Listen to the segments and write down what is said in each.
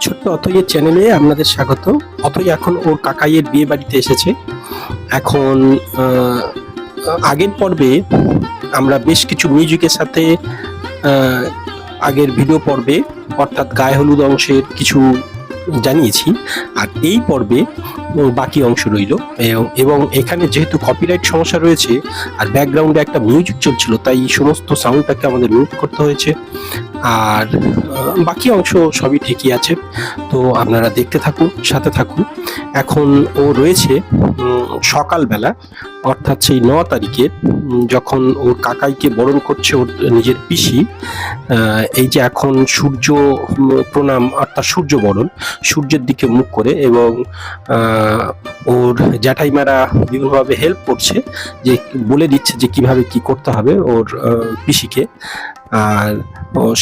ছোট্ট অথইয়ের চ্যানেলে আপনাদের স্বাগত অথই এখন ওর কাকাইয়ের বিয়ে বাড়িতে এসেছে। এখন আগের পর্বে আমরা বেশ কিছু মিউজিকের সাথে আগের ভিডিও পর্বে, অর্থাৎ গায়ে হলুদ অংশের কিছু জানিয়েছি। আর এই পর্বে বাকি অংশ রইল। এবং- এবং এখানে যেহেতু কপিরাইট সমস্যা রয়েছে, আর ব্যাকগ্রাউন্ডে একটা মিউজিক চলছিল, তাই এই সমস্ত সাউন্ডটাকে আমাদের মিউট করতে হয়েছে। আর বাকি অংশ সবই ঠিকই আছে। তো আপনারা দেখতে থাকুন, সাথে থাকুন। এখন ও রয়েছে সকালবেলা। অর্থাৎ সেই ন তারিখে যখন ওর কাকাইকে বরণ করছে ওর নিজের পিসি এই যে এখন সূর্য প্রণাম, অর্থাৎ সূর্য বরণ, সূর্যের দিকে মুখ করে এবং ওর জ্যাঠাইমারা বিভিন্নভাবে হেল্প করছে, যে বলে দিচ্ছে যে কীভাবে কি করতে হবে ওর পিসিকে। আর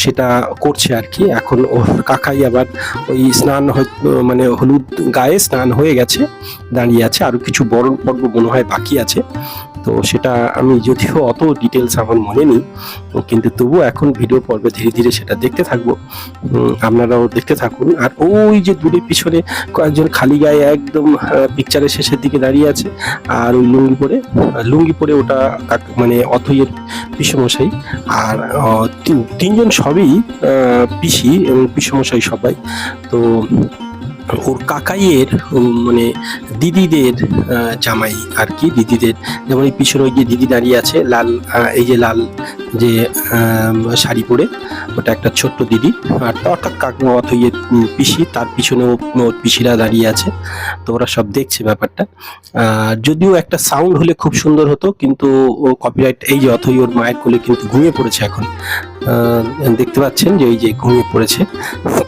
সেটা করছে আর কি। এখন ওর কাকাই আবার ওই স্নান মানে হলুদ গায়ে স্নান হয়ে গেছে, দাঁড়িয়ে আছে। আরও কিছু বরণ পর্ব মনে হয় বাকি আছে। তো সেটা আমি যদিও অত ডিটেলস আমার মনে নেই, কিন্তু তবুও এখন ভিডিও পর্বে ধীরে ধীরে সেটা দেখতে থাকব। আপনারাও দেখতে থাকুন। আর ওই যে দূরে পিছনে কয়েকজন খালি গায়ে একদম পিকচারের শেষের দিকে দাঁড়িয়ে আছে, আর ওই লুঙ্গি পরে লুঙ্গি পরে ওটা মানে অথইয়ের পিসমশাই, আর তিন- তিনজন সবই পিসি এবং পিসমশাই সবাই। তো ওর কাকাইয়ের মানে দিদিদের জামাই আর কি দিদিদের। যেমন এই পিছনে ওই যে দিদি দাঁড়িয়ে আছে লাল এই যে লাল যে শাড়ি পরে ওটা একটা ছোট্ট দিদি। আর অর্থাৎ কাকমা অথইয়ের উম, পিসি তার পিছনেও ওর পিসিরা দাঁড়িয়ে আছে। তো ওরা সব দেখছে ব্যাপারটা। যদিও একটা সাউন্ড হলে খুব সুন্দর হতো কিন্তু ও কপিরাইট এই যে অথই ওর মায়ের কোলে কিন্তু ঘুমিয়ে পড়েছে এখন। দেখতে পাচ্ছেন যে ওই যে ঘুমিয়ে পড়েছে।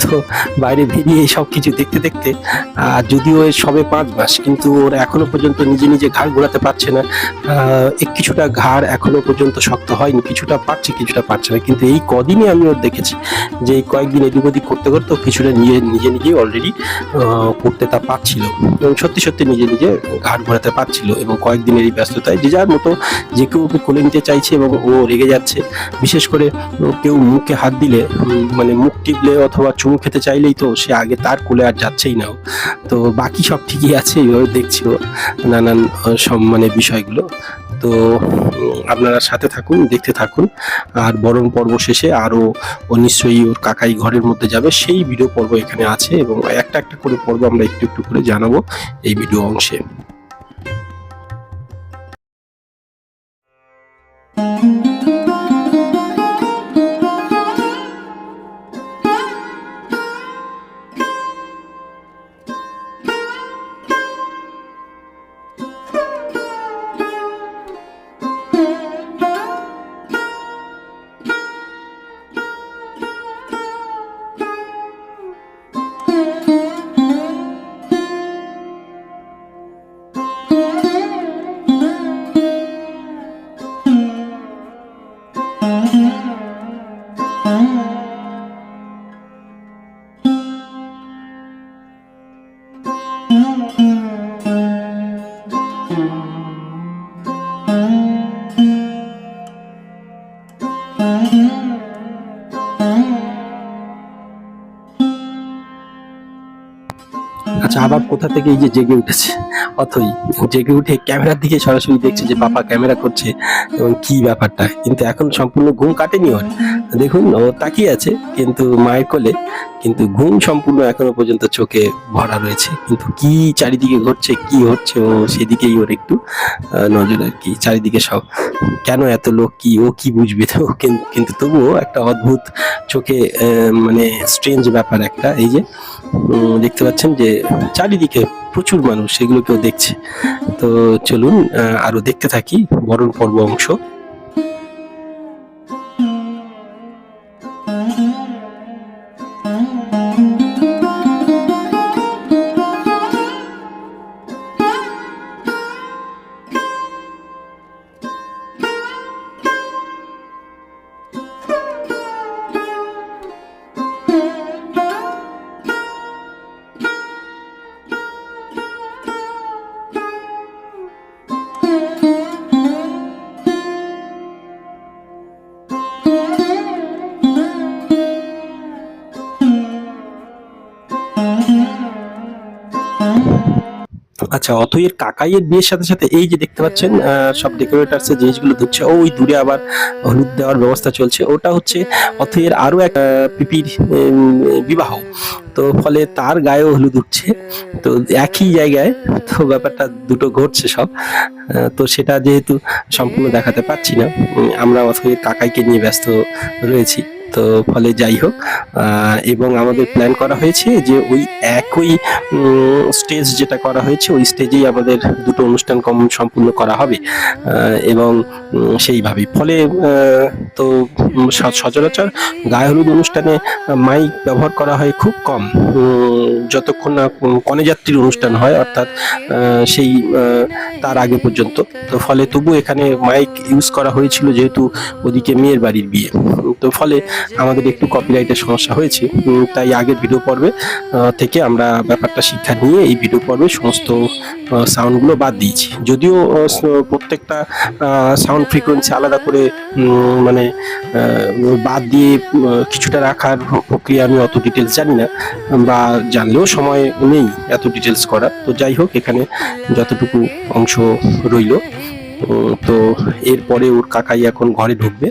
তো বাইরে বেরিয়ে সব কিছু দেখতে দেখতে, আর যদিও এর সবে পাঁচ মাস, কিন্তু ওর এখনও পর্যন্ত নিজে নিজে ঘাড় ঘোরাতে পারছে না। এক কিছুটা ঘাড় এখনও পর্যন্ত শক্ত হয়নি, কিছুটা পারছে কিছুটা পারছে না। কিন্তু এই কদিনই আমি ওর দেখেছি যে এই কয়েকদিন এদিক ওদিক করতে করতে কিছুটা নিজে নিজে নিজেই অলরেডি করতে তা পারছিল। এবং সত্যি সত্যি নিজে নিজে ঘাড় ঘোরাতে পারছিল এবং কয়েকদিনের এই ব্যস্ততায় যে যার মতো যে কেউ ওকে কোলে নিতে চাইছে এবং ও রেগে যাচ্ছে। বিশেষ করে কেউ মুখে হাত দিলে মানে মুখ টিপলে অথবা চুমু খেতে চাইলেই তো সে আগে তার কোলে আর যাচ্ছেই না। তো বাকি সব ঠিকই আছে, এইভাবে দেখছি নানান সব মানে বিষয়গুলো। তো আপনারা সাথে থাকুন, দেখতে থাকুন। আর বরণ পর্ব শেষে আরও নিশ্চয়ই ওর কাকাই ঘরের মধ্যে যাবে। সেই ভিডিও পর্ব এখানে আছে এবং একটা একটা করে পর্ব আমরা একটু একটু করে জানাব এই ভিডিও অংশে। আচ্ছা আবার কোথা থেকে এই যে জেগে উঠেছে? অথই জেগে উঠে ক্যামেরার দিকে সরাসরি দেখছে যে পাপা ক্যামেরা করছে এবং কি ব্যাপারটা। কিন্তু এখন সম্পূর্ণ ঘুম কাটেনি ওর। দেখুন ও তাকিয়ে আছে কিন্তু মায়ের কোলে কিন্তু ঘুম সম্পূর্ণ এখনও পর্যন্ত চোখে ভরা রয়েছে। কিন্তু কি চারিদিকে ঘটছে কি হচ্ছে ও সেদিকেই ওর একটু নজর আর কি চারিদিকে সব। কেন এত লোক কি ও কি বুঝবে? তো কিন্তু তবুও একটা অদ্ভুত চোখে মানে স্ট্রেঞ্জ ব্যাপার একটা এই যে দেখতে পাচ্ছেন যে চারিদিকে প্রচুর মানুষ সেগুলো কেউ দেখছে। তো চলুন আহ, আরও দেখতে থাকি বরণ পর্ব অংশ। Música আচ্ছা অথইয়ের কাকাইয়ের বিয়ের সাথে সাথে এই যে দেখতে পাচ্ছেন সব ডেকোরেটার্স এর জিনিসগুলো ধুচ্ছে ওই দূরে আবার হলুদ দেওয়ার ব্যবস্থা চলছে। ওটা হচ্ছে অথইয়ের আরও এক পিপির বিবাহ। তো ফলে তার গায়েও হলুদ উঠছে। তো একই জায়গায় তো ব্যাপারটা দুটো ঘটছে সব। তো সেটা যেহেতু সম্পূর্ণ দেখাতে পাচ্ছি না আমরা অথইয়ের কাকাইকে নিয়ে ব্যস্ত রয়েছি। তো ফলে যাই হোক এবং আমাদের প্ল্যান করা হয়েছে যে ওই একই স্টেজ যেটা করা হয়েছে, ওই স্টেজেই আমাদের দুটো অনুষ্ঠান কম, সম্পূর্ণ করা হবে এবং সেইভাবেই। ফলে তো সচরাচর গায়ে হলুদ অনুষ্ঠানে মাইক ব্যবহার করা হয় খুব কম। যতক্ষণ না কনেযাত্রীর অনুষ্ঠান হয়, অর্থাৎ সেই তার আগে পর্যন্ত। তো ফলে তবু এখানে মাইক ইউজ করা হয়েছিল যেহেতু ওদিকে মেয়ের বাড়ির বিয়ে। তো ফলে আমাদের একটু কপিরাইটের সমস্যা হয়েছে তাই আগের ভিডিও পর্বে থেকে আমরা ব্যাপারটা শিক্ষা নিয়ে এই ভিডিও পর্বে সমস্ত সাউন্ডগুলো বাদ দিয়েছি। যদিও প্রত্যেকটা সাউন্ড ফ্রিকোয়েন্সি আলাদা করে মানে বাদ দিয়ে কিছুটা রাখার প্রক্রিয়া আমি অত ডিটেলস জানি না, বা জানলেও সময় নেই এত ডিটেলস করা তো যাই হোক, এখানে যতটুকু অংশ রইল। তো এরপরে ওর কাকাই এখন ঘরে ঢুকবে।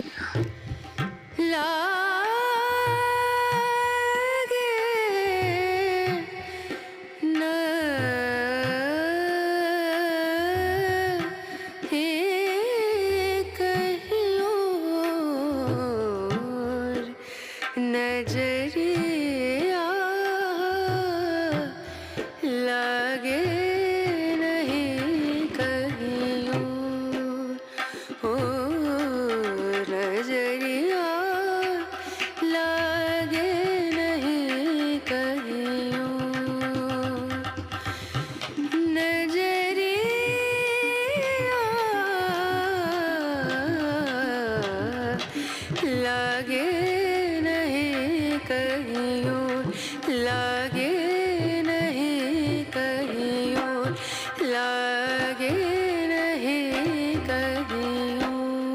लागे नहीं कहीं और लागे नहीं कहीं और लागे नहीं कहीं और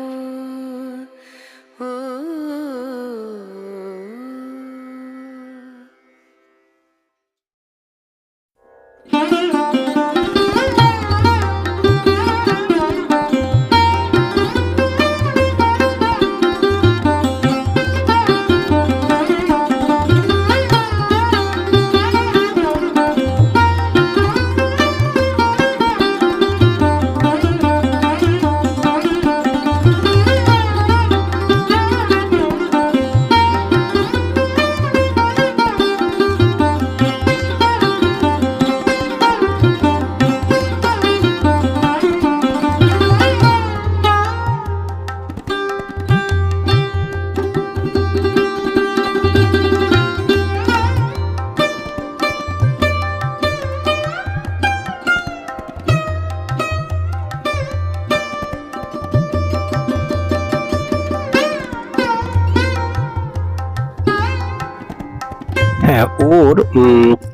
হ্যাঁ ওর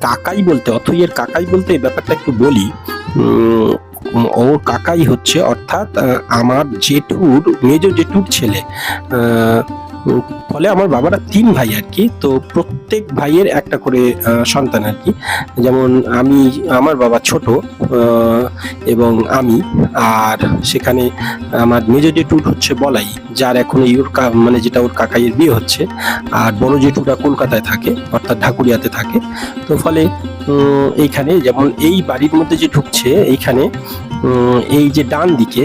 কাকাই বলতে, অথইয়ের কাকাই বলতে এই ব্যাপারটা একটু বলি। ওর কাকাই হচ্ছে, অর্থাৎ আমার জেঠুর, মেজ জেঠুর ছেলে। ফলে আমার বাবারা তিন ভাই আর কি, তো প্রত্যেক ভাইয়ের একটা করে সন্তান আর কি। যেমন আমি, আমার বাবা ছোট এবং আমি, আর সেখানে আমার মেজ জেঠুর হচ্ছে বলাই, যার এখন এই ওর মানে যেটা ওর কাকাইয়ের বিয়ে হচ্ছে, আর বড় জেঠুরা কলকাতায় থাকে, অর্থাৎ ঢাকুরিয়াতে থাকে। তো ফলে এইখানে যেমন এই বাড়ির মধ্যে যে ঢুকছে, এইখানে এই যে ডান দিকে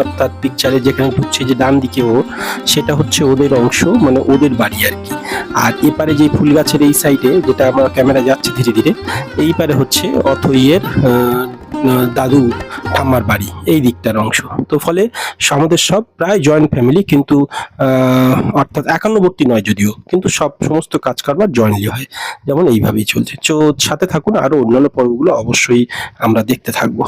অর্থাৎ পিকচারে যেখানে ঢুকছে যে ডান দিকে ও, সেটা হচ্ছে ওদের অংশ মানে ওদের বাড়ি আর কি। আর এপারে যে ফুল গাছের এই সাইডে যেটা আমার ক্যামেরা যাচ্ছে ধীরে ধীরে এই পারে হচ্ছে অথইয়ের দাদু ঠাম্মার বাড়ি, এই দিকটার অংশ। তো ফলে আমাদের সব প্রায় জয়েন্ট ফ্যামিলি কিন্তু অর্থাৎ একান্নবর্তী নয় যদিও, কিন্তু সব সমস্ত কাজ কারবার জয়েন্টলি হয়। যেমন এইভাবেই চলছে। তো সাথে থাকুন, আরও অন্যান্য পর্বগুলো অবশ্যই আমরা দেখতে থাকব।